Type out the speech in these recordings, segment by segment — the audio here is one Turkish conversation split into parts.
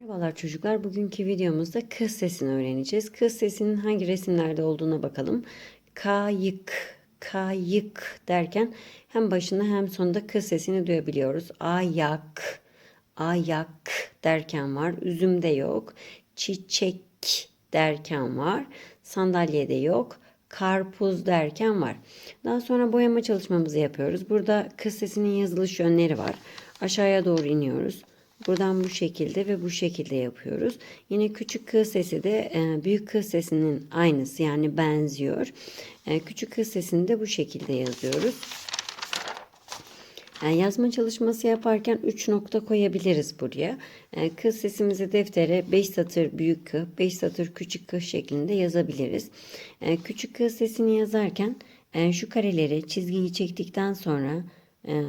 Merhabalar çocuklar. Bugünkü videomuzda kız sesini öğreneceğiz. Kız sesinin hangi resimlerde olduğuna bakalım. Kayık, kayık derken hem başında hem sonunda kız sesini duyabiliyoruz. Ayak, ayak derken var. Üzümde yok. Çiçek derken var. Sandalyede yok. Karpuz derken var. Daha sonra boyama çalışmamızı yapıyoruz. Burada kız sesinin yazılış yönleri var. Aşağıya doğru iniyoruz. Buradan bu şekilde ve bu şekilde yapıyoruz. Yine küçük kı sesi de e, büyük kı sesinin aynısı yani benziyor. E, küçük kı sesini de bu şekilde yazıyoruz. Yani yazma çalışması yaparken 3 nokta koyabiliriz buraya. E, kı sesimizi deftere 5 satır büyük kı, 5 satır küçük kı şeklinde yazabiliriz. E, küçük kı sesini yazarken e, şu kareleri çizgiyi çektikten sonra e,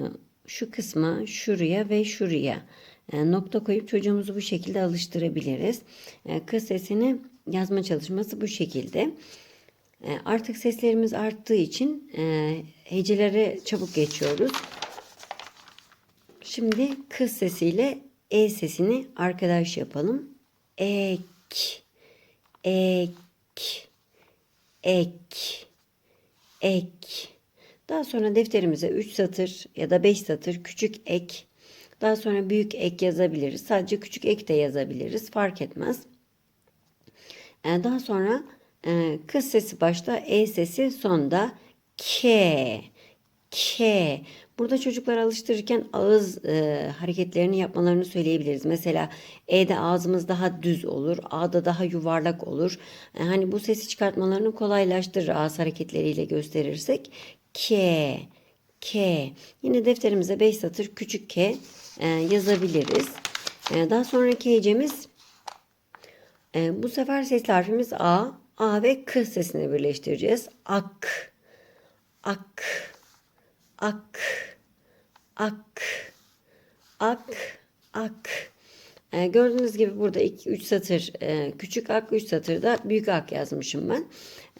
şu kısma şuraya ve şuraya e, nokta koyup çocuğumuzu bu şekilde alıştırabiliriz. E, kız sesini yazma çalışması bu şekilde. E, artık seslerimiz arttığı için e, hecelere çabuk geçiyoruz. Şimdi kız sesiyle e sesini arkadaş yapalım. Ek, ek, ek, ek. Daha sonra defterimize 3 satır ya da 5 satır küçük ek daha sonra büyük ek yazabiliriz. Sadece küçük ek de yazabiliriz. Fark etmez. Ee, daha sonra e, kız sesi başta, e sesi sonda k, k. Burada çocuklar alıştırırken ağız e, hareketlerini yapmalarını söyleyebiliriz. Mesela E'de ağzımız daha düz olur, A'da daha yuvarlak olur. E, hani bu sesi çıkartmalarını kolaylaştırır ağız hareketleriyle gösterirsek. K, K. Yine defterimize 5 satır küçük K yazabiliriz. E, daha sonraki hecemiz e, bu sefer sesli harfimiz A. A ve K sesini birleştireceğiz. Ak, ak, ak, ak, ak, ak. E, gördüğünüz gibi burada 2-3 satır e, küçük ak, 3 satırda büyük ak yazmışım ben.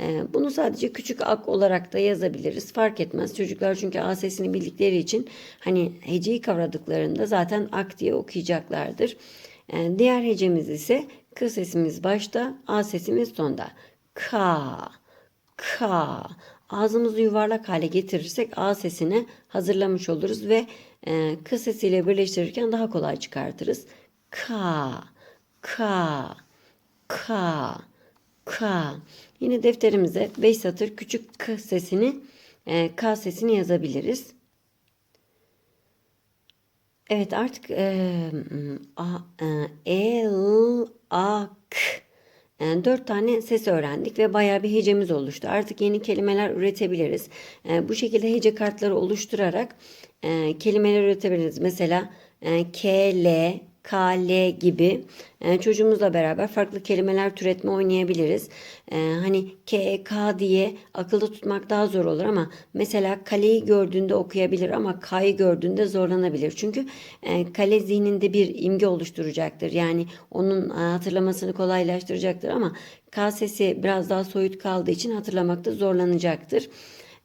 E, bunu sadece küçük ak olarak da yazabiliriz. Fark etmez. Çocuklar çünkü A sesini bildikleri için hani heceyi kavradıklarında zaten ak diye okuyacaklardır. E, diğer hecemiz ise K sesimiz başta, A sesimiz sonda. Ka, ka. Ağzımızı yuvarlak hale getirirsek A sesini hazırlamış oluruz ve e, K sesiyle birleştirirken daha kolay çıkartırız. Ka, ka, ka, ka. Yine defterimize 5 satır küçük k sesini, e, k sesini yazabiliriz. Evet artık e, a, e, l, a, k. E, dört tane ses öğrendik ve bayağı bir hecemiz oluştu. Artık yeni kelimeler üretebiliriz. E, bu şekilde hece kartları oluşturarak e, kelimeler üretebiliriz. Mesela e, K, L, K, L gibi e, çocuğumuzla beraber farklı kelimeler türetme oynayabiliriz. E, hani K, K diye akılda tutmak daha zor olur ama mesela kaleyi gördüğünde okuyabilir ama K'yı gördüğünde zorlanabilir. Çünkü e, kale zihninde bir imge oluşturacaktır. Yani onun e, hatırlamasını kolaylaştıracaktır ama K sesi biraz daha soyut kaldığı için hatırlamakta zorlanacaktır.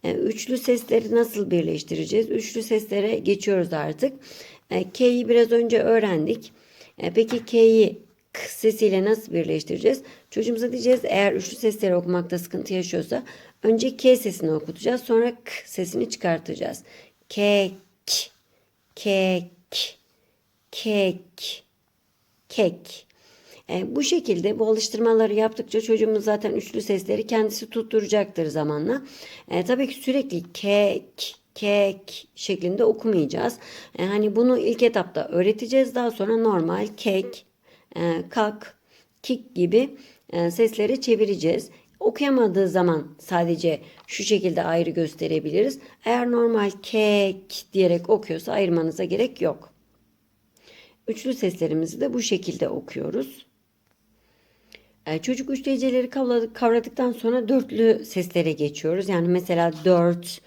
E, üçlü sesleri nasıl birleştireceğiz? Üçlü seslere geçiyoruz artık. E, K'yi biraz önce öğrendik. E, peki K'yi K sesiyle nasıl birleştireceğiz? Çocuğumuza diyeceğiz eğer üçlü sesleri okumakta sıkıntı yaşıyorsa önce K sesini okutacağız. Sonra K sesini çıkartacağız. Kek, kek, kek, kek. E, bu şekilde bu alıştırmaları yaptıkça çocuğumuz zaten üçlü sesleri kendisi tutturacaktır zamanla. E, tabii ki sürekli kek, kek şeklinde okumayacağız. E, hani bunu ilk etapta öğreteceğiz. Daha sonra normal kek, e, kak, kik gibi e, sesleri çevireceğiz. Okuyamadığı zaman sadece şu şekilde ayrı gösterebiliriz. Eğer normal kek diyerek okuyorsa ayırmanıza gerek yok. Üçlü seslerimizi de bu şekilde okuyoruz. E, çocuk üçlü heceleri kavradık, kavradıktan sonra dörtlü seslere geçiyoruz. Yani mesela dört,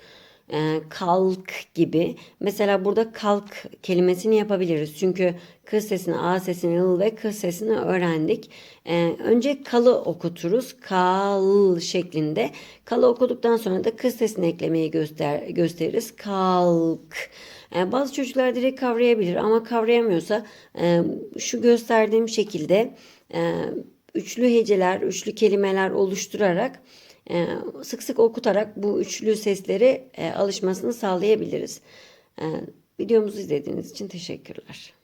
e, kalk gibi. Mesela burada kalk kelimesini yapabiliriz. Çünkü kız sesini, a sesini, ıl ve kız sesini öğrendik. E, önce kalı okuturuz. Kal şeklinde. Kalı okuduktan sonra da kız sesini eklemeyi göster gösteririz. Kalk. E, bazı çocuklar direkt kavrayabilir ama kavrayamıyorsa e, şu gösterdiğim şekilde üçlü heceler, üçlü kelimeler oluşturarak sık sık okutarak bu üçlü sesleri e, alışmasını sağlayabiliriz. E, videomuzu izlediğiniz için teşekkürler.